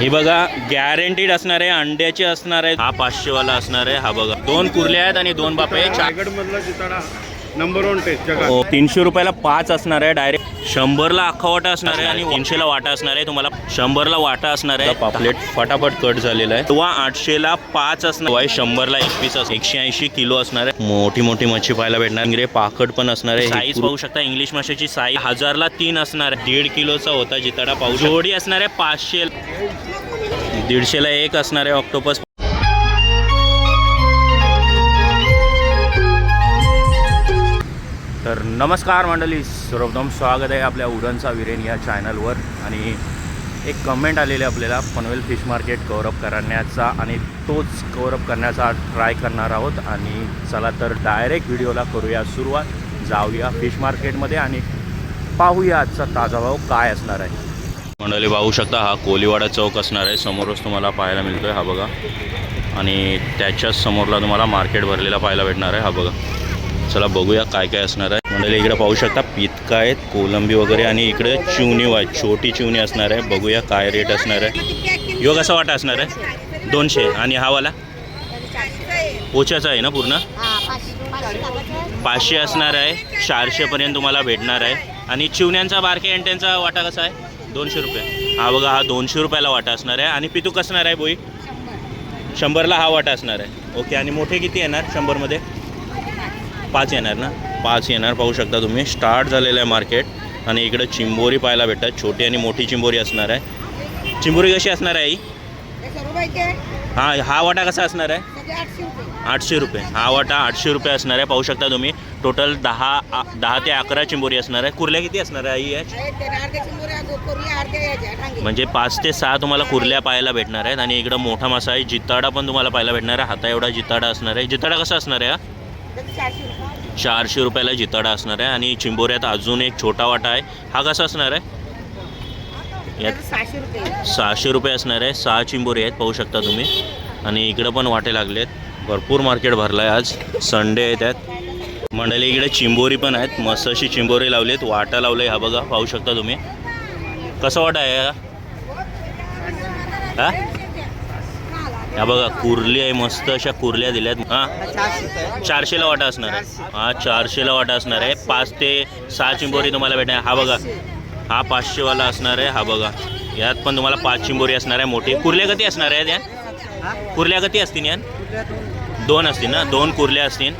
हे बघा गॅरंटीड असणार आहे अंड्याचे असणार आहे हा पाचशेवाला असणार आहे हा बघा. दोन कुर्ल्या आहेत आणि दोन बापे चार मधला नंबर वन टेस्ट जगात. तीनशे रुपयाला पाच असणार आहे डायरेक्ट शंभरला अख्खा वाटा असणार आहे आणि तीनशेला वाटा असणार आहे. तुम्हाला शंभरला वाटा असणार आहे. पापलेट फटाफट कट झालेला आहे. किंवा आठशेला पाच असणार आहे. शंभरला एक पीस असं एकशे ऐंशी किलो असणार आहे. मोठी मोठी मच्छी पाहायला भेटणार. इंग्रे पाकड पण असणार आहे. साईज पाहू शकता इंग्लिश माशाची साईज हजारला तीन असणार आहे. दीड किलोचा होता जिताडा पाहू जोडी असणार आहे पाचशे दीडशेला एक असणार आहे ऑक्टोपस नमस्कार मंडळी सर्वप्रथम स्वागत आहे आपल्या उडनचा विरेन या चॅनलवर आणि एक कमेंट आलेली आहे आपल्याला पनवेल फिश मार्केट कवरअप करण्याचा आणि तोच कवरअप करण्याचा ट्राय करणार आहोत. आणि चला तर डायरेक्ट व्हिडिओला करूया सुरुवात. जाऊया फिश मार्केटमध्ये आणि पाहूया आजचा ताजा भाव काय असणार आहे. मंडळी पाहू शकता हा कोलीवाडा चौक असणार आहे. समोरच तुम्हाला पाहायला मिळतो आहे हा बघा. आणि त्याच्याच समोरला तुम्हाला मार्केट भरलेला पाहायला भेटणार आहे हा बघा. चला बघूया काय काय असणार आहे. मंडळी इकडे पाहू शकता पितका आहेत कोलंबी वगैरे आणि इकडे चिवणी आहे छोटी चिवणी असणार आहे. बघूया काय रेट असणार आहे. योग कसा वाटा असणार आहे? दोनशे. आणि हा वाला? पोच्याचा आहे ना पूर्ण? पाचशे असणार आहे. चारशेपर्यंत तुम्हाला भेटणार आहे. आणि चिवण्यांचा बारके एंटेंचा वाटा कसा आहे? दोनशे रुपये. हा बघा हा दोनशे रुपयाला वाटा असणार आहे. आणि पितूक असणार आहे बोई? शंभरला हा वाटा असणार आहे. ओके आणि मोठे किती येणार शंभरमध्ये? पाच येणार ना? पाच येणार पाहू शकता तुम्ही. स्टार्ट झालेलं आहे मार्केट आणि इकडे चिंबोरी पाहायला भेटतात. छोटी आणि मोठी चिंबोरी असणार आहे. चिंबोरी कशी असणार आहे आई? हा हा वाटा कसा असणार आहे? आठशे रुपये. हा वाटा आठशे रुपये असणार आहे. पाहू शकता तुम्ही. टोटल दहा दहा ते अकरा चिंबोरी असणार आहे. कुर्ल्या किती असणार आहे आई या? म्हणजे पाच ते सहा तुम्हाला कुर्ल्या पाहायला भेटणार आहेत. आणि इकडं मोठा मासा आहे. जिताडा पण तुम्हाला पाहायला भेटणार आहे. हाता एवढा जिताडा असणार आहे. जिताडा कसा असणार आहे चारशे रुपयाला जिताडा असणार आहे आणि चिंबोऱ्यात अजून एक छोटा वाटा आहे. हा कसा असणार आहे? यात सहाशे रुपये असणार आहे. सहा चिंबोरी आहेत पाहू शकता तुम्ही. आणि इकडं पण वाटे लागलेत. भरपूर मार्केट भरलं आहे आज. संडे आहे त्यात. मंडळी इकडे चिंबोरी पण आहेत. मस्त अशी चिंबोरी लावलीत. वाटा लावलं आहे हा बघा पाहू शकता तुम्ही. कसा वाटा आहे हा? हा हा बघा कुर्ली आहे मस्त अशा कुर्ल्या दिल्यात. हां? चारशेला वाटा असणार आहे. हा चारशेला वाटा असणार आहे. पाच ते सहा चिंबोरी तुम्हाला भेटणार हा बघा. हा पाचशेवाला असणार आहे. हा बघा. यात पण तुम्हाला पाच चिंबोरी असणार आहे मोठी. कुर्ल्या किती असणार आहे त्या कुर्ल्या किती असतील यात? दोन असतील ना? दोन कुर्ल्या असतील.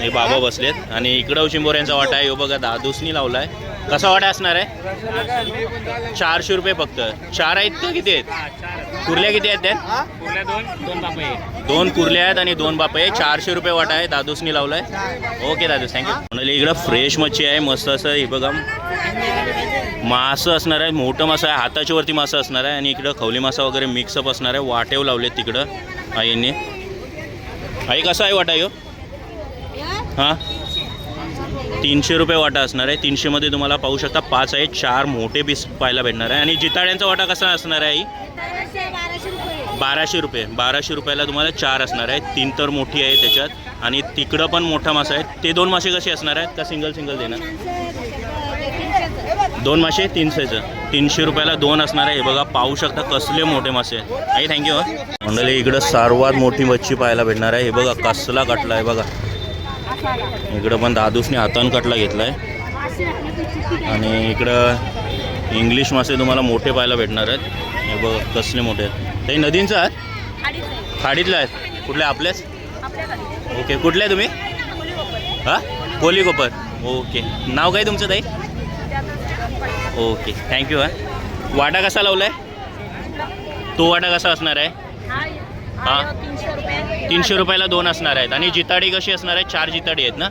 हे बाबा बसलेत. आणि इकडं चिंबोऱ्यांचा वाटा आहे. ह्यो बघा दादूसनी लावला आहे कसा वाटा असणार आहे? चारशे रुपये फक्त. चार आहेत का किती आहेत? कुर्ल्या किती आहेत त्या दोन कुर्ल्या आहेत आणि दोन बाप आहे चारशे रुपये वाटा आहे. दादूसनी लावलाय. ओके दादूस थँक्यू म्हणाले इकडं फ्रेश मच्छी आहे. मस्त असं हे बघा. मासं असणार आहे. मोठं मासं आहे. हाताच्या वरती मासं असणार आहे. आणि इकडं खवली मासा वगैरे मिक्सअप असणार आहे. वाटेव लावलेत तिकडं. आईने आई कसा आहे वाटा यो हां? तीनशे रुपये वाटा असणार आहे. तीनशेमध्ये तुम्हाला पाहू शकता पाच आहे चार मोठे पीस पाहायला भेटणार आहे. आणि जिताड्यांचा वाटा कसा असणार आहे बाराशे रुपये. बाराशे रुपयाला तुम्हाला चार असणार आहे. तीन तर मोठी आहे त्याच्यात. आणि तिकडं पण मोठा मासा आहे. ते दोन मासे कसे असणार आहेत? का सिंगल सिंगल देणार? दोन मासे तीनशेचं तीनशे रुपयाला दोन असणार आहे. हे बघा पाहू शकता कसले मोठे मासे आहेत. आई थँक्यू मंडळी इकडं सर्वात मोठी मच्छी पाहायला भेटणार आहे. हे बघा कसला कटला आहे बघा. इकडं पण दादूसने हातान कटला घेतला आहे आणि इकडं इंग्लिश मासे तुम्हाला मोठे पाहायला भेटणार आहेत. हे बघ कसले मोठे आहेत. ते नदींचं आहेत खाडीतलं आहेत. कुठले? आपलेच? ओके कुठले तुम्ही? हां? कोली कोपर. ओके. नाव काय तुमचं ताई? ओके. थँक्यू हां. वाटा कसा लावला आहे तो वाटा कसा असणार आहे? हां? तीनशे रुपयाला दोन असणार आहेत. आणि जिताडी कशी असणार आहे? चार जिताडी आहेत ना?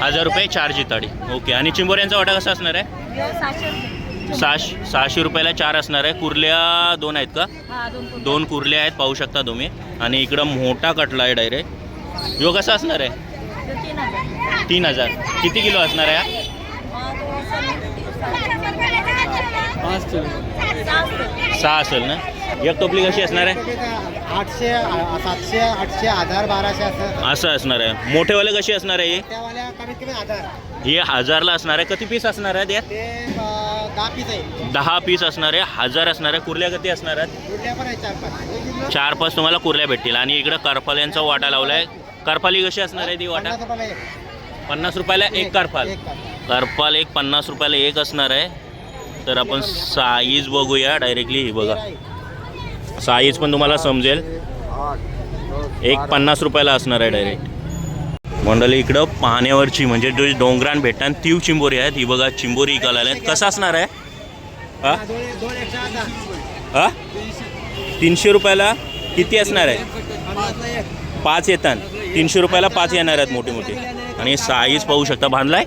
हजार रुपये चार जिताडी. ओके. आणि चिंबोऱ्यांचा वाटा कसा असणार आहे? सहाशे सहाशे रुपयाला चार असणार आहे. कुर्ल्या दोन आहेत का? दोन कुर्ल्या आहेत. पाहू शकता तुम्ही. आणि इकडं मोठा कटला आहे डायरेक्ट यो कसा असणार आहे? तीन हजार. किती किलो असणार आहे हा? सहा असेल ना? एक टोपली कशी असणार आहे? आठशे सातशे आठशे हजार बाराशे असं. असं असणार आहे. मोठेवाले कशी असणार आहे हे? त्यावाल्या कमीत कमी हजार. हे हजारला असणार आहे. किती पीस असणार आहेत यात ते अं, दहा पीस आहे. दहा पीस असणार आहे. हजार असणार आहे. कुर्ल्या किती असणार आहेत? कुठल्या पण आहे चार पाच चार पाच तुम्हाला कुर्ल्या भेटतील. आणि इकडं करपाल्यांचा वाटा लावला आहे करपाली कशी असणार आहे ती वाटा? पन्नास रुपयाला एक. पन्नास रुपयाला एक करपाल. एक करपाल. करपाल एक पन्नास रुपयाला एक असणार आहे. तर आपण साईज बघूया डायरेक्टली ही बघा. साईज पण तुम्हाला समजेल. एक पन्नास रुपयाला असणार आहे डायरेक्ट मंडळी इकडं पाण्यावरची म्हणजे जो डोंगरान भेटतात तीव चिंबोरी आहेत ही बघा चिंबोरी इकायला आहेत कसं असणार आहे? हा? तीनशे रुपयाला किती असणार आहे? पाच येतात. तीनशे रुपयाला पाच येणार आहेत मोठी मोठी. आणि साईज पाहू शकता. बांधलाय?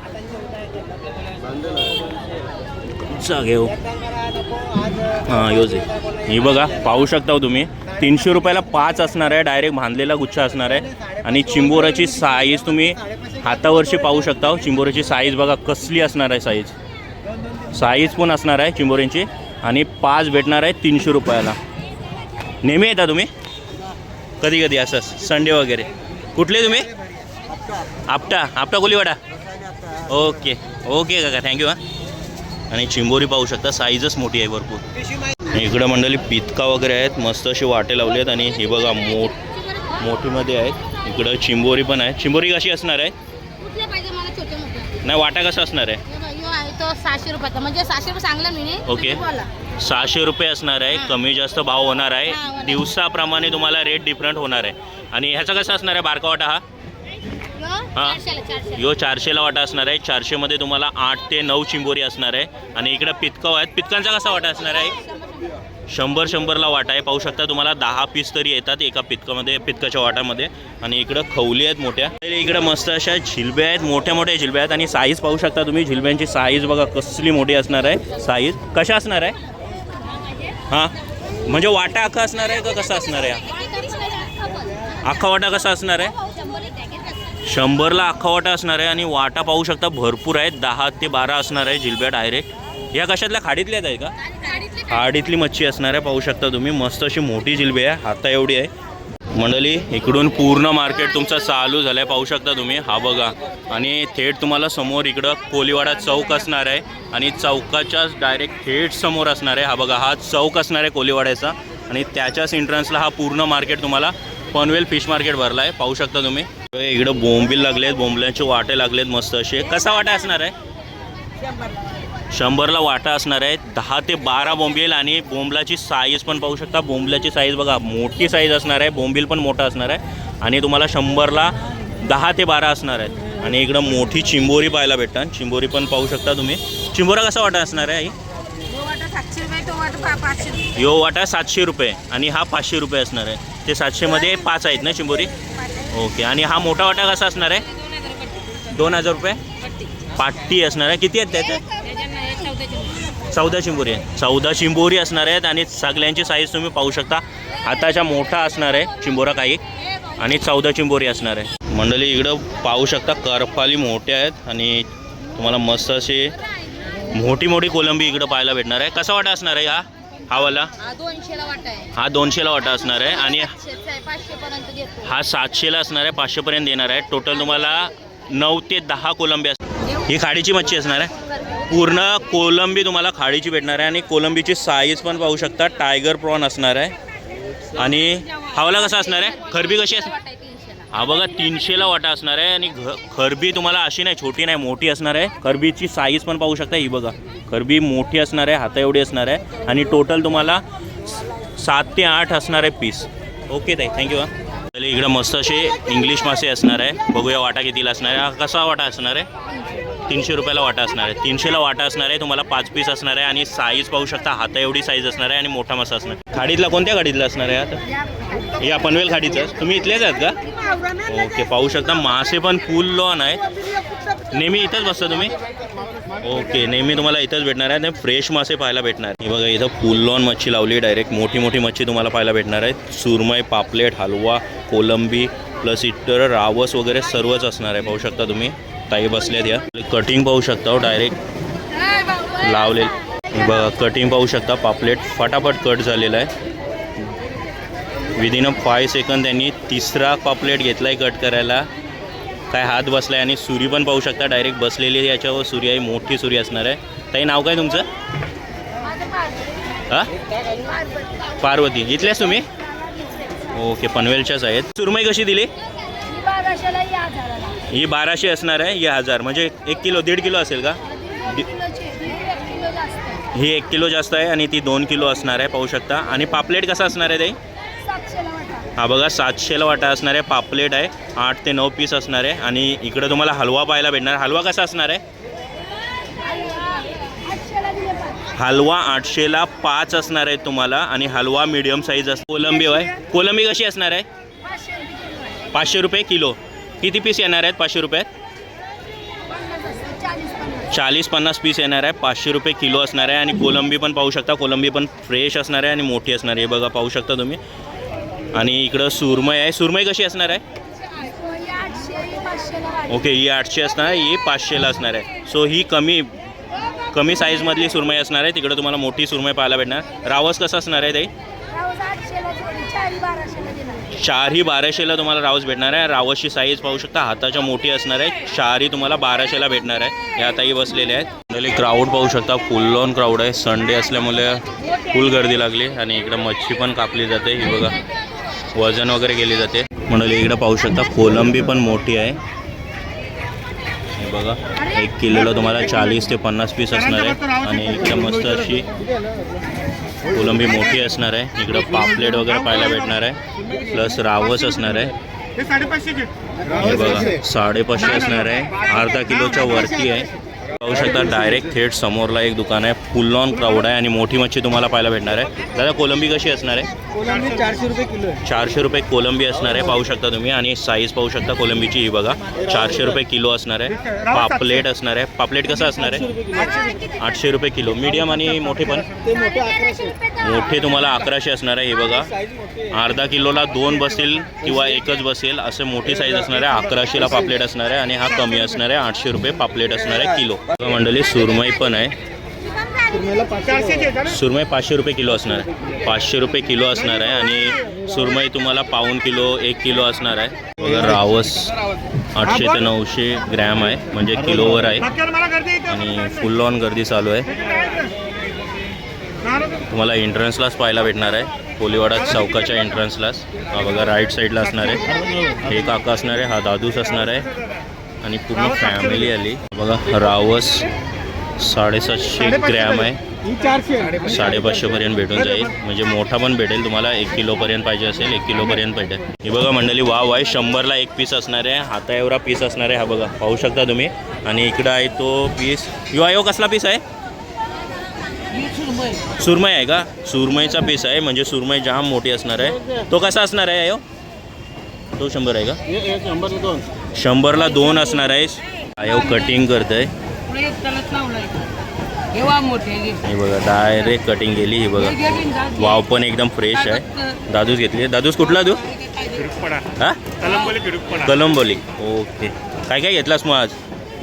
घेऊ. हां योज ही बघा पाहू शकता हो तुम्ही. तीनशे रुपयाला पाच असणार आहे डायरेक्ट बांधलेला गुच्छा असणार आहे. आणि चिंबोराची साईज तुम्ही हातावरची पाहू शकता हो. चिंबोराची साईज बघा कसली असणार आहे साईज साईज पण असणार आहे चिंबोऱ्यांची आणि पाच भेटणार आहे तीनशे रुपयाला. नेहमी येता तुम्ही? कधी कधी असं संडे वगैरे. कुठले तुम्ही? आपटा. आपटा कोलीवाडा. ओके ओके काका. थँक्यू हां. आणि चिंबोरी पाहू शकता साईजच मोठी आहे भरपूर. इकडं मंडळी पितका वगैरे आहेत मस्त असे वाटे लावले आहेत आणि हे बघा मोठ मोठीमध्ये आहेत. इकडं चिंबोरी पण आहे. चिंबोरी कशी असणार आहे? नाही वाटा कसा असणार आहे? हे तो सहाशे रुपयाचा. म्हणजे सहाशे रुपये सांगला मी नी. ओके. सहाशे रुपये असणार आहे कमी जास्त भाव होणार आहे. दिवसाप्रमाणे तुम्हाला रेट डिफरंट होणार आहे. आणि ह्याचा कसा असणार आहे बारका वाटा हा? हां. यो चारशेला वाटा असणार आहे. चारशेमध्ये तुम्हाला आठ ते नऊ चिंबोरी असणार आहे. आणि इकडं पितकाव आहेत. पितकांचा कसा वाटा असणार आहे? शंभर शंभरला वाटा आहे. पाहू शकता तुम्हाला दहा पीस तरी येतात एका पितकामध्ये पितकाच्या वाटामध्ये. आणि इकडं खवली आहेत मोठ्या. इकडं मस्त अशा झिलब्या आहेत. मोठ्या मोठ्या झिलब्या आहेत. आणि साईज पाहू शकता तुम्ही. झिलब्यांची साईज बघा कसली मोठी असणार आहे. साईज कशा असणार आहे? हां? म्हणजे वाटा अख्खा असणार आहे का कसा असणार आहे? अख्खा वाटा कसा असणार आहे? शंभरला अख्खा वाटा असणार आहे आणि वाटा पाहू शकता भरपूर आहेत. दहा ते बारा असणार आहे जिलब्या डायरेक्ट या कशातल्या? खाडीतल्याच आहे का? खाडीतली मच्छी असणार आहे पाहू शकता तुम्ही. मस्त अशी मोठी जिलबी आहे. हाता एवढी आहे. मंडळी इकडून पूर्ण मार्केट तुमचा चालू झालं आहे पाहू शकता तुम्ही. हा बघा. आणि थेट तुम्हाला समोर इकडं कोलीवाडा चौक असणार आहे. आणि चौकाच्याच डायरेक्ट थेट समोर असणार आहे. हा बघा हा चौक असणार आहे कोलीवाड्याचा. आणि त्याच्याच एंट्रन्सला हा पूर्ण मार्केट तुम्हाला पनवेल फिश मार्केट भरला आहे. पाहू शकता तुम्ही. इकडं बोंबील लागलेत बोंबल्यांचे वाटे लागलेत मस्त असे. कसा वाटा असणार आहे? शंभरला वाटा असणार आहे. दहा ते बारा बोंबील आणि बोंबलाची साईज पण पाहू शकता. बोंबलाची साईज बघा मोठी साईज असणार आहे. बोंबील पण मोठा असणार आहे. आणि तुम्हाला शंभरला दहा ते बारा असणार आहेत. आणि इकडं मोठी चिंबोरी पाहायला भेटतात. चिंबोरी पण पाहू शकता तुम्ही. चिंबोरा कसा वाटा असणार आहे आई. यो वाटा सातशे रुपये. आणि हा पाचशे रुपये असणार आहे. ते सातशेमध्ये पाच आहेत ना चिंबोरी? ओके. आणि हा मोठा वाटा कसा असणार आहे? दोन हजार रुपये. पाट्टी असणार आहे. किती आहेत त्याच्यात? चौदा चिंबोरी आहे. चौदा चिंबोरी असणार आहेत आणि सगळ्यांची साईज तुम्ही पाहू शकता. हाताच्या मोठा असणार आहे चिंबोरा काही. आणि चौदा चिंबोरी असणार आहे. मंडळी इकडं पाहू शकता करपाली मोठ्या आहेत आणि तुम्हाला मस्त असे मोठी मोठी कोलंबी इकडं पाहायला भेटणार आहे. कसा वाटा असणार आहे हा? हा वाला? हा दोनशेला वाटा आहे. हा दोनशेला वाटा असणार आहे. आणि पर्यंत देतो. हा सातशेला असणार आहे पाचशेपर्यंत देणार आहे. टोटल तुम्हाला नऊ ते दहा कोलंबी ही खाडीची मच्छी असणार आहे. पूर्ण कोलंबी तुम्हाला खाडीची भेटणार आहे. आणि कोलंबीची साईज पण पाहू शकता. टायगर प्रॉन असणार आहे. आणि हवाला कसा असणार आहे? खरबी कशी असणार हा बघा तीनशेला वाटा असणार आहे आणि घ खरबी तुम्हाला अशी नाही छोटी नाही मोठी असणार आहे. खरबीची साईज पण पाहू शकता ही बघा. खरबी मोठी असणार आहे हाता एवढी असणार आहे. आणि टोटल तुम्हाला सात ते आठ असणार आहे पीस ओके ताई. थँक्यू हां. इकडं मस्त असे इंग्लिश मासे असणार आहे. बघूया वाटा कितीला असणार आहे. हा कसा वाटा असणार आहे? तीनशे रुपयाला वाटा असणार आहे. तीनशेला वाटा असणार आहे तुम्हाला पाच पीस असणार आहे. आणि साईज पाहू शकता हाता एवढी साईज असणार आहे आणि मोठा मासा असणार आहे. खाडीतला कोणत्या गाडीतला असणार आहे आता या पनवेल खाडीचं तुम्ही इथलेच आहेत का? ओके पाहू शकता. मासे पण फुल लॉन आहेत नेहमी इथंच बसता तुम्ही? ओके नेहमी तुम्हाला इथंच भेटणार आहे आणि फ्रेश मासे पाहायला भेटणार. हे बघा इथं फुल लॉन मच्छी लावली डायरेक्ट मोठी मोठी मच्छी तुम्हाला पाहायला भेटणार आहे सुरमई पापलेट हलवा कोलंबी प्लस इतर रावस वगैरे सर्वच असणार आहे. पाहू शकता तुम्ही? ताई बसल्यात या. कटिंग पाहू शकता हो, डायरेक्ट लावले बघा कटिंग पाहू शकता. पापलेट फटाफट कट झालेला आहे. विदिन अ फाय सेकंद त्यांनी तिसरा पापलेट घेतला आहे कट करायला. काय हात बसला आहे आणि सुरी पण पाहू शकता डायरेक्ट बसलेली याच्यावर सुरी आहे मोठी सुरी असणार आहे. ताई नाव काय तुमचं? हां? पार्वती. इथल्याच तुम्ही? ओके पनवेलच्याच आहेत. सुरमई कशी दिली? ही बाराशे असणार आहे ही हजार. म्हणजे एक किलो दीड किलो असेल का? ही एक किलो जास्त आहे आणि ती दोन किलो असणार आहे पाहू शकता. आणि पापलेट कसा असणार आहे ताई? हा बघा सातशेला वाटा असणार आहे पापलेट आहे. आठ ते नऊ पीस असणार आहे. आणि इकडं तुम्हाला हलवा पाहायला भेटणार. हलवा कसा असणार आहे? हलवा आठशेला पाच असणार आहे तुम्हाला. आणि हलवा मिडियम साईज असतो. कोलंबी आहे कोलंबी कशी असणार आहे? पाचशे रुपये किलो किती पीस येणार आहेत? पाचशे रुपयात चाळीस पन्नास. पीस येणार आहे. पाचशे रुपये किलो असणार आहे. आणि कोलंबी पण पाहू शकता. कोलंबी पण फ्रेश असणार आहे आणि मोठी असणार आहे. हे बघा पाहू शकता तुम्ही. आणि इकडं सुरमई आहे. सुरमई कशी असणार आहे? ओके ही आठशे असणार आहे. ही पाचशेला असणार आहे. सो ही कमी कमी साईजमधली सुरमई असणार आहे. तिकडं तुम्हाला मोठी सुरमई पाहायला भेटणार. रावस कसं असणार आहे ताई? बाराशेला चारही बाराशेला तुम्हाला रावस भेटणार आहे. रावसची साईज पाहू शकता. हाताच्या मोठी असणार आहे. चारही तुम्हाला बाराशेला भेटणार आहे. या ताई बसलेल्या आहेत. क्राऊड पाहू शकता. फुल ऑन क्राऊड आहे. संडे असल्यामुळे फुल गर्दी लागली. आणि इकडं मच्छी पण कापली जाते. ही बघा. वजन वगैरे केली जाते. म्हणाले इकडं पाहू शकता कोलंबी पण मोठी आहे. बघा एक किलोला तुम्हाला चाळीस ते पन्नास पीस असणार आहे. आणि इकडं मस्त अशी कोलंबी मोठी असणार आहे. इकडं पापलेट वगैरे पाहायला भेटणार आहे. प्लस रावस असणार आहे. हे बघा साडेपाचशे असणार आहे. अर्धा किलोच्या वरती आहे. पाहू शकता डायरेक्ट थेट समोरला एक दुकान आहे. फुल ऑन क्राऊड आहे आणि मोठी मच्छी तुम्हाला पाहायला भेटणार आहे. दादा कोलंबी कशी असणार आहे? कोलंबी चारशे रुपये किलो आहे. चारशे रुपये कोलंबी असणार आहे पाहू शकता तुम्ही. आणि साईज पाहू शकता कोलंबीची ही बघा. चारशे रुपये किलो असणार आहे. पापलेट असणार आहे. पापलेट कसं असणार आहे? आठशे रुपये किलो. मीडियम आणि मोठे पण. मोठे तुम्हाला अकराशे असणार आहे हे बघा. अर्धा किलोला दोन बसेल किंवा एकच बसेल असे मोठी साईज असणार आहे. अकराशेला पापलेट असणार आहे आणि हा कमी असणार आहे. आठशे रुपये पापलेट असणार आहे किलो. मंडळी सुरमई पण आहे. सुरमई पाचशे रुपये किलो असणार आहे. पाचशे रुपये किलो असणार आहे आणि सुरमई तुम्हाला पाऊन किलो एक किलो असणार आहे. रावस आठशे ते नऊशे ग्रॅम आहे म्हणजे किलोवर आहे. आणि फुल ऑन गर्दी चालू आहे. तुम्हाला एंट्रन्सलाच पाहायला भेटणार आहे. कोलीवाडा चौकाच्या एंट्रन्सलाच हा बघा राईट साईडला असणार आहे. हे काका असणार आहे हा दादूस असणार आहे. आणि पूर्ण फॅमिली आली. बघा रावस साडेसातशे ग्रॅम आहे. ही चारशे साडेपाचशेपर्यंत भेटून जाईल. म्हणजे मोठा पण भेटेल तुम्हाला. एक किलोपर्यंत पाहिजे असेल एक किलोपर्यंत भेटेल. हे बघा मंडळी वाव आहे. शंभरला एक पीस असणार आहे. हाता एवढा पीस असणार आहे. हा बघा पाहू शकता तुम्ही. आणि इकडं आहे तो पीस यो आयो हो, कसला पीस आहे? सुरमई आहे का? सुरमईचा पीस आहे. म्हणजे सुरमई जाम मोठी असणार आहे. तो कसा असणार आहे अयो तो शंभर आहे का? शंभरला दोन. शंभरला दोन असणार आहे अयो कटिंग करत आहे. हे बघा डायरेक्ट कटिंग केली ही बघा. वाव पण एकदम फ्रेश आहे. दादूस घेतली. दादूस कुठला तू? हा? कलंबोली ओके काय काय घेतलास मग आज?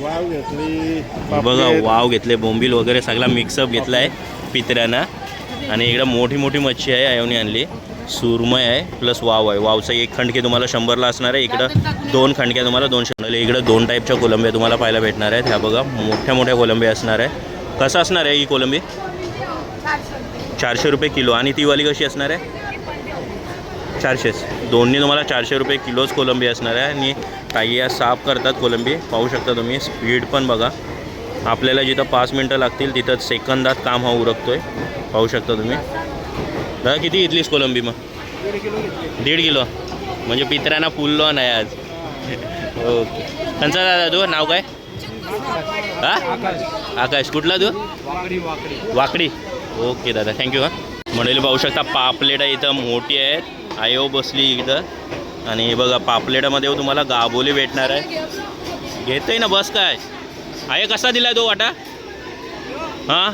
वाव घेतली हे बघा वाव घेतले बोंबील वगैरे सगळा मिक्सअप घेतला आहे पित्र्यानं आणि इकडं मोठी मोठी मच्छी आहे आयोनी आणली. सुरमय आहे प्लस वाव आहे. वावचा एक खंडके तुम्हाला शंभरला असणार आहे. इकडं दोन खंडक्या तुम्हाला दोनशे शंभर इकडं दोन टाईपच्या कोलंब्या तुम्हाला पाहायला भेटणार आहेत. ह्या बघा मोठ्या मोठ्या कोलंबिया असणार आहे. कसं असणार आहे ही कोलंबी? चारशे रुपये किलो. आणि ती वाली कशी असणार आहे? चारशेच. दोन्ही तुम्हाला चारशे रुपये किलोच कोलंबी असणार आहे. आणि काही या साफ करतात कोलंबी. पाहू शकता तुम्ही. स्पीड पण बघा. आपल्याला जिथं पाच मिनटं लागतील तिथं सेकंदात काम हा उरकतो आहे पाहू शकता तुम्ही. दादा किती घेतलीस कोलंबी मग? दीड किलो. म्हणजे पित्र्यांना फुललो नाही आज. ओके. त्यांचा दादा तू नाव काय? हा? आकाश. कुठला तू? वाकडी. ओके दादा थँक्यू हा. म्हणेल पाहू शकता पापलेटा इथं मोठी आहेत. आयो बसली इथं. आणि बघा पापलेटामध्ये तुम्हाला गाबोली भेटणार आहे. घेतोय ना बस काय? आहे कसा दिला तो वाटा? हां?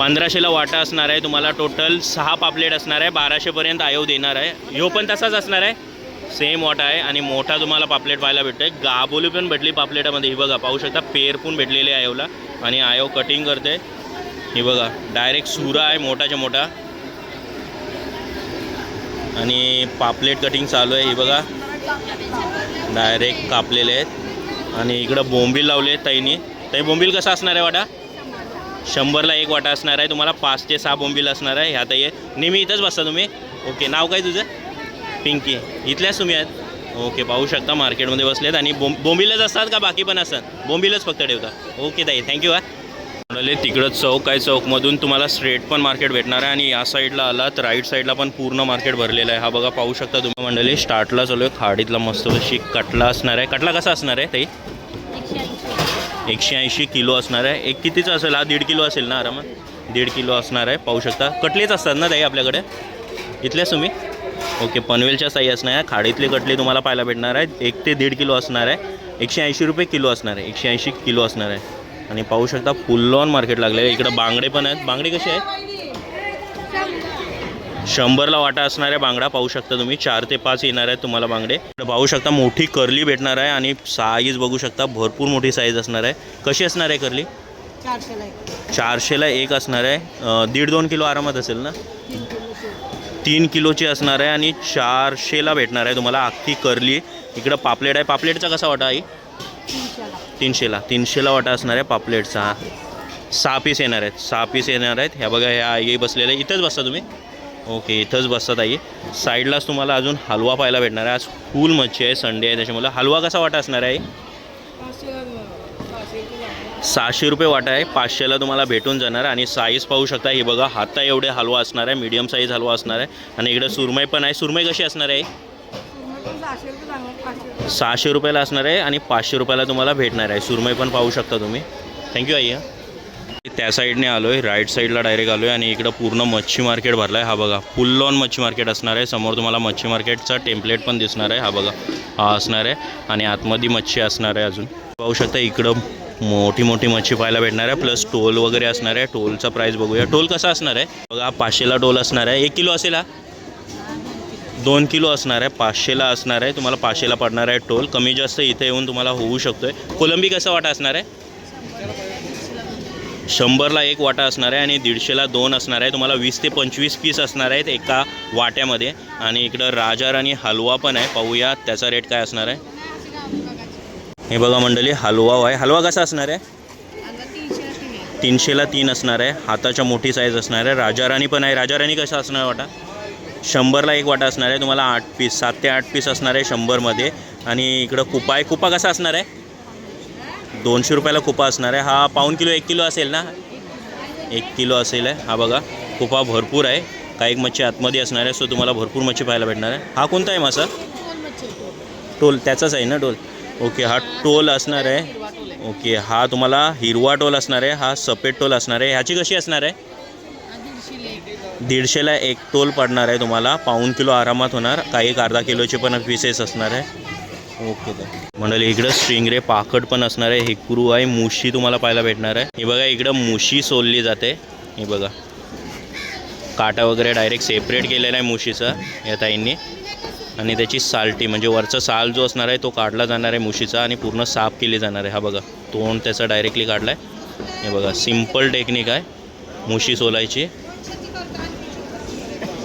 पंधराशेला वाटा असणार आहे. तुम्हाला टोटल सहा पापलेट असणार आहे. बाराशेपर्यंत आयो देणार आहे. ह्यो पण तसाच असणार आहे. सेम वाटा आहे आणि मोठा तुम्हाला पापलेट पाहायला भेटतो आहे गाबोली पण भेटली पापलेटामध्ये. ही बघा पाहू शकता पेर पण भेटलेली आहे आयोला. आणि आयो कटिंग करते ही बघा डायरेक्ट सुरा आहे मोठाच्या मोठा. आणि पापलेट कटिंग चालू आहे. ही बघा डायरेक्ट कापलेले आहेत. आणि इकडं बोंबील लावले आहेत तैनी ताई बोंबील कसा असणार आहे वाटा? शंभरला एक वाटा असणार आहे. तुम्हाला पाच ते सहा बोंबील असणार आहे. ह्या ताई नेहमी इथंच बसता तुम्ही. ओके नाव काय तुझं? पिंकी. इथल्याच तुम्ही आहेत? ओके पाहू शकता मार्केटमध्ये बसलेत आणि बोंब बोंबीलच असतात का बाकी पण असतात? बोंबीलच फक्त ठेवता. ओके ताई थँक्यू हा. म्हणाले तिकडं चौक आहे. चौकमधून तुम्हाला स्ट्रेट पण मार्केट भेटणार आहे आणि या साईडला आलात राईट साईडला पण पूर्ण मार्केट भरलेलं आहे. हा बघा पाहू शकता तुम्ही मंडळी स्टार्टला चालू आहे खाडीतला मस्त अशी कटला असणार आहे. कटला कसा असणार आहे ताई? एकशे ऐंशी किलो असणार आहे. एक कितीचा असेल? हा दीड किलो असेल ना आरामात? दीड किलो असणार आहे पाहू शकता. कटलेच असतात ना ताई आपल्याकडे? इथल्याच तुम्ही? ओके पनवेलच्या साई असणार आहे. खाडीतले कटले तुम्हाला पाहायला भेटणार आहे एक ते दीड किलो असणार आहे. एकशे ऐंशी रुपये किलो असणार आहे. एकशे ऐंशी किलो असणार आहे. आणि पाहू शकता फुल ऑन मार्केट लागलेलं आहे. इकडं बांगडे पण आहेत. बांगडे कसे आहेत? शंभरला वाटा असणार आहे बांगडा पाहू शकता तुम्ही. चार ते पाच येणार आहेत तुम्हाला बांगडे. पाहू शकता मोठी करली भेटणार आहे आणि साईज बघू शकता भरपूर मोठी साईज असणार आहे. कशी असणार आहे करली चारशेला एक. असणार आहे. दीड दोन किलो आरामात असेल ना? तीन किलोचे असणार आहे आणि चारशेला भेटणार आहे तुम्हाला अख्खी करली इकडं पापलेट आहे. पापलेटचा कसा वाटा आई? तीनशेला. तीनशेला. वाटा असणार आहे पापलेटचा. हा. सहा पीस येणार आहेत. सहा पीस येणार आहेत. ह्या बघा ह्या आई बसलेल्या. इथंच बसता तुम्ही? ओके इथंच बसतात आई. साईडलाच तुम्हाला अजून हलवा पाहायला भेटणार आहे. आज फुल मच्छी आहे संडे आहे त्याच्यामुळे. हलवा कसा वाटा असणार आहे सहाशे रुपये वाटा आहे. पाचशेला तुम्हाला भेटून जाणार आणि साईज पाहू शकता. हे बघा हाता एवढे हलवा असणार आहे मीडियम साईज हलवा असणार आहे. आणि इकडे सुरमई पण आहे. सुरमई कशी असणार आहे सहाशे रुपयाला असणार आहे आणि पाचशे रुपयाला तुम्हाला भेटणार आहे. सुरमई पण पाहू शकता तुम्ही. थँक्यू आई हा. त्या साईडने आलो आहे राईट साईडला डायरेक्ट आलो आहे आणि इकडं पूर्ण मच्छी मार्केट भरला आहे हा बघा फुल ऑन मच्छी मार्केट असणार आहे. समोर तुम्हाला मच्छी मार्केटचा टेम्पलेट पण दिसणार आहे. हा बघा हा असणार आहे आणि आतमध्ये मच्छी असणार आहे अजून. पाहू शकता इकडं मोठी मोठी मच्छी पाहायला भेटणार आहे. प्लस टोल वगैरे असणार आहे. टोलचा प्राईस बघूया. टोल कसा असणार आहे? बघा पाचशेला टोल असणार आहे. एक किलो असेल हा? दोन किलो असणार आहे. पाचशेला असणार आहे. तुम्हाला पाचशेला पडणार आहे टोल. कमी जास्त इथे येऊन तुम्हाला होऊ शकतो आहे कोलंबी कसा वाटा असणार आहे? शंभरला एक वाटा असणार आहे आणि दीडशेला दोन असणार आहे. तुम्हाला वीस ते पंचवीस पीस असणार आहेत एका वाट्यामध्ये. आणि इकडं राजाराणी हलवा पण आहे. पाहूया त्याचा रेट काय असणार आहे. हे बघा मंडळी हलवा आहे. हलवा कसा असणार आहे? तीनशेला तीन असणार आहे. हाताच्या मोठी साईज असणार आहे. राजाराणी पण आहे. राजाराणी कसा असणार वाटा? शंभरला एक वाटा असणार आहे. तुम्हाला आठ पीस सात ते आठ पीस असणार आहे शंभरमध्ये. आणि इकडं कुपा आहे. कुपा कसा असणार आहे? दोनशे रुपयाला कुपा असणार आहे. हा पाऊन किलो एक किलो असेल ना? एक किलो असेल आहे. हा बघा कुपा भरपूर आहे. काही एक मच्छी आतमध्ये असणार आहे सो तुम्हाला भरपूर मच्छी पाहायला भेटणार आहे. हा कोणता आहे मासा? टोल त्याचाच आहे ना टोल? ओके हा टोल असणार आहे. ओके हा तुम्हाला हिरवा टोल असणार आहे हा सफेद टोल असणार आहे. ह्याची कशी असणार आहे? दीडशेला एक टोल पडणार आहे तुम्हाला. पाऊन किलो आरामात होणार. काही एक अर्धा किलोचे पण पीसेस असणार आहे. ओके तर म्हणाले इकडं स्ट्रिंगरे पाकट पण असणार आहे. हेकुरू आहे मुशी तुम्हाला पाहायला भेटणार आहे. हे बघा इकडं मुशी सोलली जाते. हे बघा. काटा वगैरे डायरेक्ट सेपरेट केलेला आहे मुशीचा या ताईंनी. आणि त्याची सालटी म्हणजे वरचा साल जो असणार आहे तो काढला जाणार आहे मुशीचा आणि पूर्ण साफ केली जाणार आहे. हा बघा तोंड त्याचा डायरेक्टली काढला आहे हे बघा सिंपल टेक्निक आहे. मुशी सोलायची.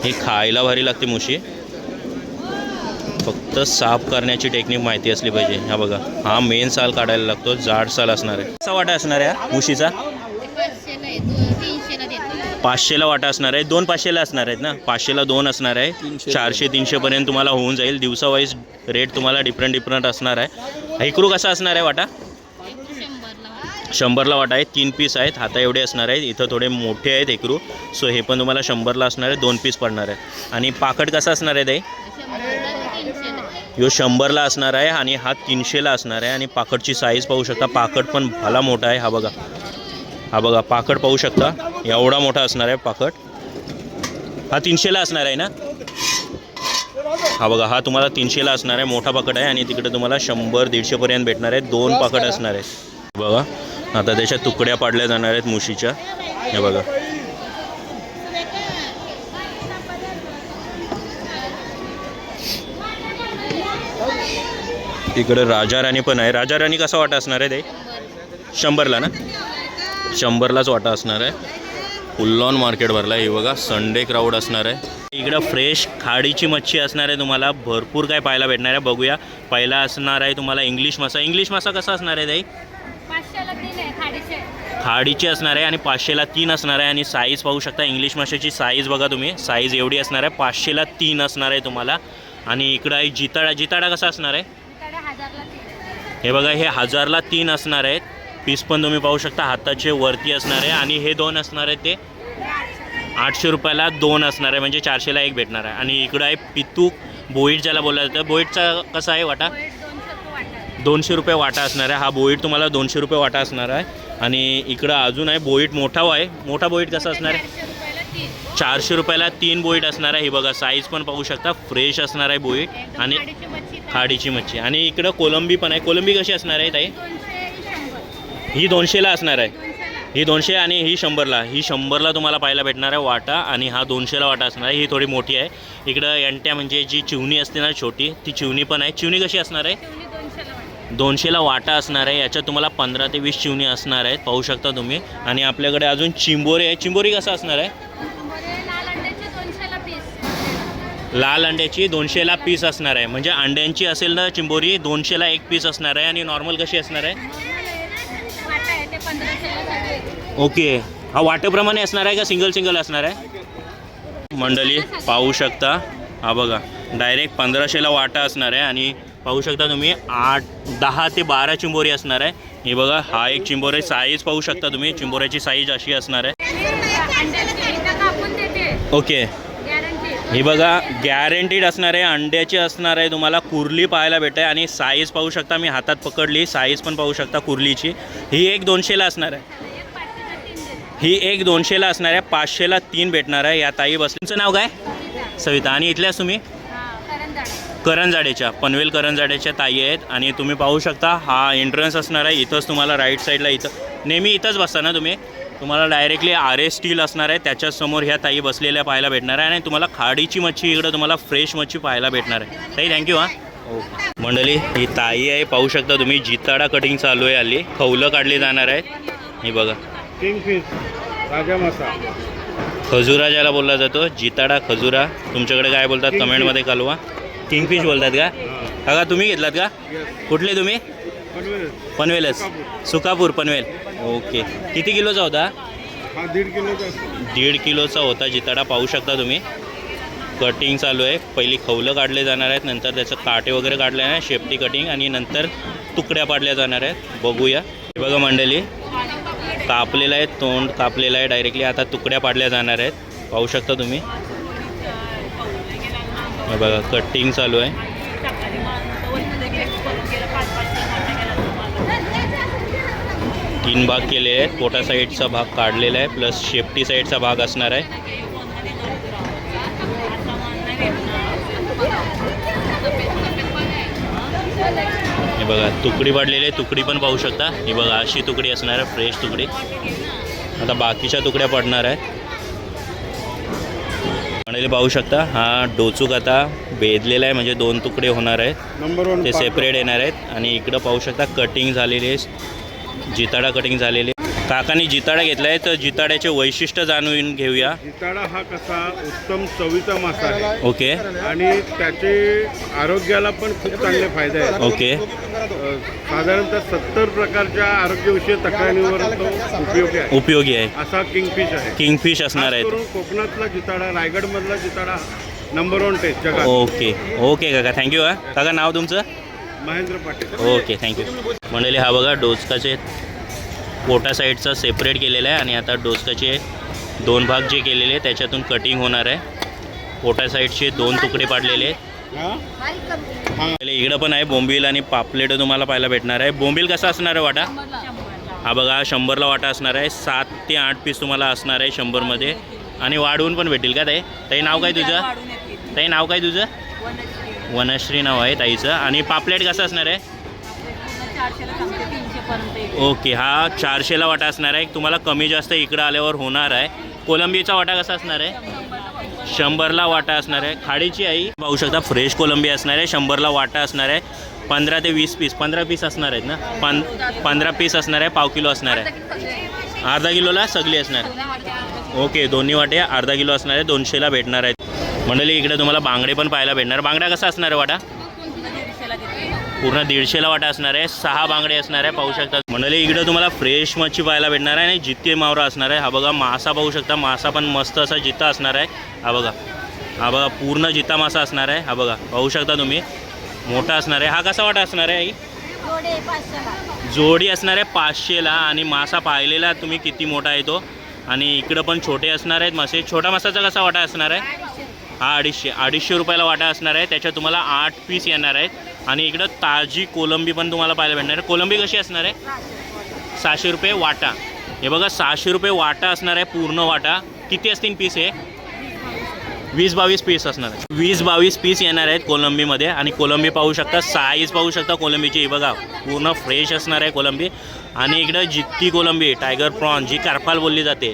ही खायला भारी लागते मुशी. फक्त साफ करण्याची टेक्निक माहिती असली पाहिजे. हा बघा हा मेन साल काढायला लागतो जाड साल असणार आहे. कसा वाटा असणार आहे हा? मुशीचा पाचशेला वाटा असणार आहे. दोन पाचशेला असणार आहेत ना? पाचशेला दोन असणार आहे. चारशे तीनशेपर्यंत तुम्हाला होऊन जाईल. दिवसावाईज रेट तुम्हाला डिफरंट डिफरंट असणार आहे. हेकरू कसा असणार आहे वाटा? शंभरला वाटा आहे. तीन पीस आहेत. हाता एवढे असणार आहेत. इथं थोडे मोठे आहेत एकरू. सो हे पण तुम्हाला शंभरला असणार आहे. दोन पीस पडणार आहे. आणि पाकट कसा असणार आहे ताई? ह्यो शंभरला असणार आहे आणि हा तीनशेला असणार आहे आणि पाकटची साईज पाहू शकता. पाकट पण भला मोठा आहे. हा बघा. हा बघा पाकट पाहू शकता. एवढा मोठा असणार आहे पाकट हा तीनशेला असणार आहे ना? हा बघा हा तुम्हाला तीनशेला असणार आहे. मोठा पाकट आहे आणि तिकडे तुम्हाला शंभर दीडशेपर्यंत भेटणार आहे. दोन पाकट असणार आहे. बघा. आता त्याच्या तुकड्या पाडल्या जाणार आहेत मुशीच्या. हे बघा. इकडे राजा राणी पण आहे. राजा राणी कसा वाटा असणार आहे ते? शंभरला ना? शंभरलाच वाटा असणार आहे. फुल ऑन मार्केट भरला आहे हे बघा संडे क्राऊड असणार आहे. इकडं फ्रेश खाडीची मच्छी असणार आहे तुम्हाला. भरपूर काय पाहायला भेटणार आहे. बघूया. पहिला असणार आहे तुम्हाला इंग्लिश मासा. इंग्लिश मासा कसा असणार आहे ताई? खाडीचे. असणार आहे आणि पाचशेला तीन असणार आहे. आणि साईज पाहू शकता इंग्लिश माशाची साईज बघा तुम्ही. साईज एवढी असणार आहे. पाचशेला तीन असणार आहे तुम्हाला. आणि इकडं आहे जिताडा. जिताडा कसा असणार आहे? हे बघा हे हजारला तीन असणार आहेत. पीस पण तुम्ही पाहू शकता हाताचे वरती असणार आहे आणि हे दोन असणार आहेत ते आठशे रुपयाला दोन असणार आहे म्हणजे चारशेला एक भेटणार आहे. आणि इकडं आहे पितूक बोईट ज्याला बोललं जातं बोईटचा कसा आहे वाटा? दोनशे रुपये दोनशे रुपये वाटा असणार आहे. हा बोईट तुम्हाला दोनशे रुपये वाटा असणार आहे. आणि इकडं अजून आहे बोईट मोठा आहे. मोठा बोईट कसा असणार आहे? चारशे रुपयाला तीन बोईट असणार आहे. हे बघा साईज पण पाहू शकता. फ्रेश असणार आहे बोईट. आणि खाडीची मच्छी आणि इकडं कोलंबी पण आहे. कोलंबी कशी असणार आहे ताई? ही दोनशेला असणार आहे. ही दोनशे आणि ही शंभरला. ही शंभरला तुम्हाला पाहायला भेटणार आहे वाटा आणि हा दोनशेला वाटा असणार आहे. ही थोडी मोठी आहे. इकडं यांट्या म्हणजे जी चिवणी असते ना छोटी ती चिवणी पण आहे. चिवणी कशी असणार आहे? दोनशेला वाटा असणार आहे. याच्यात तुम्हाला पंधरा ते वीस चिवणी असणार आहेत. पाहू शकता तुम्ही. आणि आपल्याकडे अजून चिंबोरी आहे. चिंबोरी कसं असणार आहे बरे लाल अंड्याचे दोनशेला पीस लाल अंड्याची दोनशेला पीस असणार आहे. म्हणजे अंड्यांची असेल ना चिंबोरी दोनशेला एक पीस असणार आहे आणि नॉर्मल कशी असणार आहे? ओके. हा वाटेप्रमाणे असणार आहे का सिंगल सिंगल असणार आहे? मंडळी पाहू शकता. हा बघा डायरेक्ट पंधराशेला वाटा असणार आहे आणि पाहू शकता तुम्ही आठ दहा ते बारा चिंबोरी असणार आहे. हे बघा हा एक चिंबोरी साईज पाहू शकता तुम्ही. चिंबोऱ्याची साईज अशी असणार आहे. ओके. ही बघा गॅरंटीड असणार आहे अंड्याची असणार आहे तुम्हाला कुर्ली पाहायला भेटते आणि साईज पाहू शकता मी हातात पकडली साईज पण पाहू शकता कुर्लीची. ही एक दोनशेला असणार आहे. ही एक दोनशेला असणार आहे पाचशेला तीन भेटणार आहे या ताई बसलीचं नाव काय? सविता. आणि इथल्याच तुम्ही? करंजाडेच्या. पनवेल करंजाडेच्या ताई आहेत. आणि तुम्ही पाहू शकता हा एंट्रन्स असणार आहे इथंच तुम्हाला राईट साईडला इथं. नेहमी इथंच बसता ना तुम्ही? तुम्हाला डायरेक्टली आर एस स्टील असणार आहे. त्याच्याच समोर ह्या ताई बसलेल्या पाहायला भेटणार आहे आणि तुम्हाला खाडीची मच्छी इकडं तुम्हाला फ्रेश मच्छी पाहायला भेटणार आहे. ताई थँक्यू हां. ओके मंडळी ही ताई आहे. पाहू शकता तुम्ही जिताडा कटिंग चालू आहे आली खवलं काढली जाणार आहेत हे बघा. किंगफिश ताजा मासा. खजुरा ज्याला बोलला जातो. जिताडा खजुरा. तुमच्याकडे काय बोलतात. कमेंटमध्ये कळवा किंगफिश बोलतात का? काका तुम्ही घेतलात का? कुठले तुम्ही? पनवेलच. सुकापूर. पनवेल. ओके. किती किलोचा होता? दीड किलोचा दीड किलोचा होता. जिताडा पाहू शकता तुम्ही. कटिंग चालू आहे. पहिली खवलं काढले जाणार आहेत. नंतर त्याचं काटे वगैरे काढले आहे शेपटी कटिंग आणि नंतर तुकड्या पाडल्या जाणार आहेत. बघूया. हे बघा मंडळी. कापलेलं आहे तोंड कापलेलं आहे डायरेक्टली आता तुकड्या पाडल्या जाणार आहेत. पाहू शकता तुम्ही. बघा कटिंग चालू आहे. तीन भाग केले आहेत. पोटा साईडचा भाग काढलेला आहे प्लस शेपटी साईडचा भाग असणार आहे. हे बघा तुकडी पाडलेली आहे. तुकडी पण पाहू शकता. ही बघा अशी तुकडी असणार आहे फ्रेश तुकडी. आता बाकीच्या तुकड्या पडणार आहेत. म्हणाले पाहू शकता हा डोचूक आता बेदलेला आहे. म्हणजे दोन तुकडे होणार आहेत. ते सेपरेट येणार आहेत. आणि इकडं पाहू शकता कटिंग झालेली आहे. जिताडा कटिंग झालेली आहे. काकांनी जिताडा घेतला आहे तर जिताड्याचे वैशिष्ट्य जाणून घेऊया. जिताडा हा कसा उत्तम चवीचा मासा आहे. ओके. आणि त्याचे आरोग्याला पण खूप चांगले फायदे आहेत. ओके. साधारणतः सत्तर प्रकारच्या आरोग्यविषयक तक्रारींवर तो उपयोगी आहे. उपयोगी आहे. असा किंगफिश आहे. किंगफिश असणार करून कोकणातला जिताडा रायगडमधला जिताडा नंबर वन टेस्ट जगात. ओके. ओके काका. थँक्यू हा. काका नाव तुमचं? महेंद्र पाटील. ओके थँक्यू मंडळी हा बघा डोसकाचे पोटा साईडचा सेपरेट केलेला आहे आणि आता डोसकाचे दोन भाग जे केलेले आहे त्याच्यातून कटिंग होणार आहे. पोटा साईडचे दोन तुकडे पाडलेले आहेत. हा? पहिले इकडं पण आहे बोंबील आणि पापलेट तुम्हाला पाहायला भेटणार आहे. बोंबील कसा असणार आहे वाटा? हा बघा शंभरला वाटा असणार आहे. सात ते आठ पीस तुम्हाला असणार आहे शंभरमध्ये. आणि वाढवून पण भेटेल का ताई? नाव काय तुझं? ताई नाव काय तुझं? वनश्री नाव आहे ताईचं. आणि पापलेट कसं असणार आहे? ओके हा चारशेला वाटा असणार आहे. तुम्हाला कमी जास्त इकडं आल्यावर होणार आहे. कोलंबीचा वाटा कसा असणार आहे? शंभरला वाटा असणार आहे. खाडीची आई पाहू शकता फ्रेश कोलंबी असणार आहे. शंभरला वाटा असणार आहे. पंधरा ते वीस पीस. पंधरा पीस असणार आहेत ना? पं पंधरा पीस असणार आहे पाव किलो असणार आहे. अर्धा किलोला सगळी असणार. ओके दोन्ही वाटे अर्धा किलो असणार आहे. दोनशेला भेटणार आहेत मंडळी इकडे तुम्हाला बांगडे पण पाहायला भेटणार. बांगड्या कसा असणार आहे वाटा? पूर्ण दीडशेला वाटा असणार आहे. सहा बांगडे असणार आहे पाहू शकता. मंडळी इकडे तुम्हाला फ्रेश मच्छी पाहायला भेटणार आहे आणि जित्ती मावरा असणार आहे. हा बघा मासा पाहू शकता. मासा पण मस्त असा जित्ता असणार आहे. हा बघा. हा बघा पूर्ण जित्ता मासा असणार आहे. हा बघा पाहू शकता तुम्ही. मोठा असणार आहे. हा कसा वाटा असणार आहे आई? जोडी असणार आहे पाचशेला आणि मासा पाहिलेला तुम्ही किती मोठा आहे तो. आणि इकडं पण छोटे असणार आहेत मासे. छोटा मासाचा कसा वाटा असणार आहे? हा अडीचशे अडीचशे रुपयाला वाटा असणार आहे. त्याच्यात तुम्हाला आठ पीस येणार आहेत. आणि इकडं ताजी कोलंबी पण तुम्हाला पाहायला भेटणार आहे. कोलंबी कशी असणार आहे? सहाशे रुपये वाटा. हे बघा सहाशे रुपये वाटा असणार आहे पूर्ण वाटा. किती असतील पीस हे? वीस बावीस पीस असणार आहे. वीस बावीस पीस येणार आहेत कोलंबीमध्ये. आणि कोलंबी पाहू शकता साईज पाहू शकता कोलंबीची. ही बघा पूर्ण फ्रेश असणार आहे कोलंबी. आणि इकडं जित्ती कोलंबी टायगर प्रॉन जी कारफाल बोलली जाते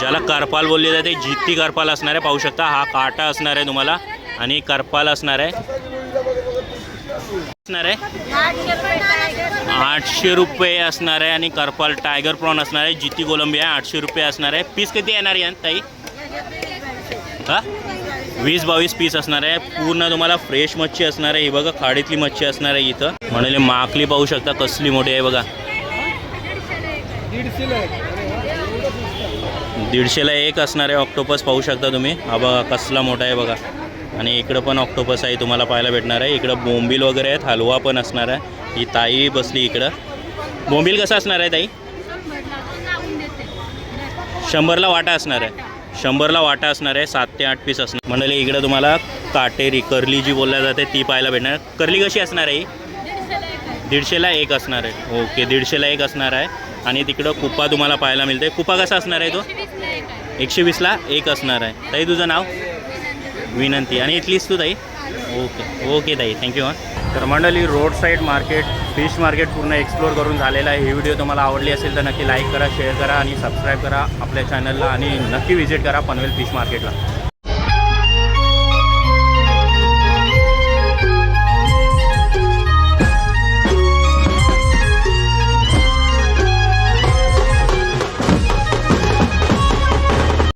ज्याला करपाल बोलली जाते जित्ती करपाल असणार आहे पाहू शकता हा काटा असणार आहे तुम्हाला आणि करपाल असणार आहे. असणार आहे. आठशे रुपये असणार आहे आणि करपाल टायगर प्रॉन असणार आहे जित्ती कोलंबी आहे आठशे रुपये असणार आहे. पीस किती येणार आहे ताई? हा? वीस बावीस पीस असणार आहे. पूर्ण तुम्हाला फ्रेश मच्छी असणार आहे. ही बघा खाडीतली मच्छी असणार आहे इथं. म्हणाले माकली पाहू शकता कसली मोठी आहे बघा. दीडशेला एक असणार आहे ऑक्टोपस पाहू शकता तुम्ही. हा बघा कसला मोठा आहे बघा. आणि इकडं पण ऑक्टोपस आहे तुम्हाला पाहायला भेटणार आहे. इकडं बोंबील वगैरे आहेत हलवा पण असणार आहे. ही ताई बसली इकडं. बोंबील कसा असणार आहे ताई? शंभरला वाटा असणार आहे. शंभरला वाटा असणार आहे सात ते आठ पीस असणार. म्हणाले इकडं तुम्हाला काटेरी कर्ली जी बोलल्या जाते ती पाहायला भेटणार. कर्ली कशी असणार आहे ही? दीडशेला एक असणार आहे. ओके दीडशेला एक असणार आहे. आणि तिकडं कुपा तुम्हाला पाहायला मिळते कुपा कसा असणार आहे तो? एकशे वीसला एक असणार आहे. ताई तुझं नाव? विनंती. आणि इथलीच तू ताई? ओके. ओके ताई. थँक्यू हां. तर मंडळी road side market fish market पूर्ण एक्सप्लोर करून झालेला आहे. ही व्हिडिओ तुम्हाला आवडली असेल तर नक्की लाईक करा शेअर करा आणि सबस्क्राईब करा आपल्या चॅनलला आणि नक्की व्हिजिट करा पनवेल फिश मार्केटला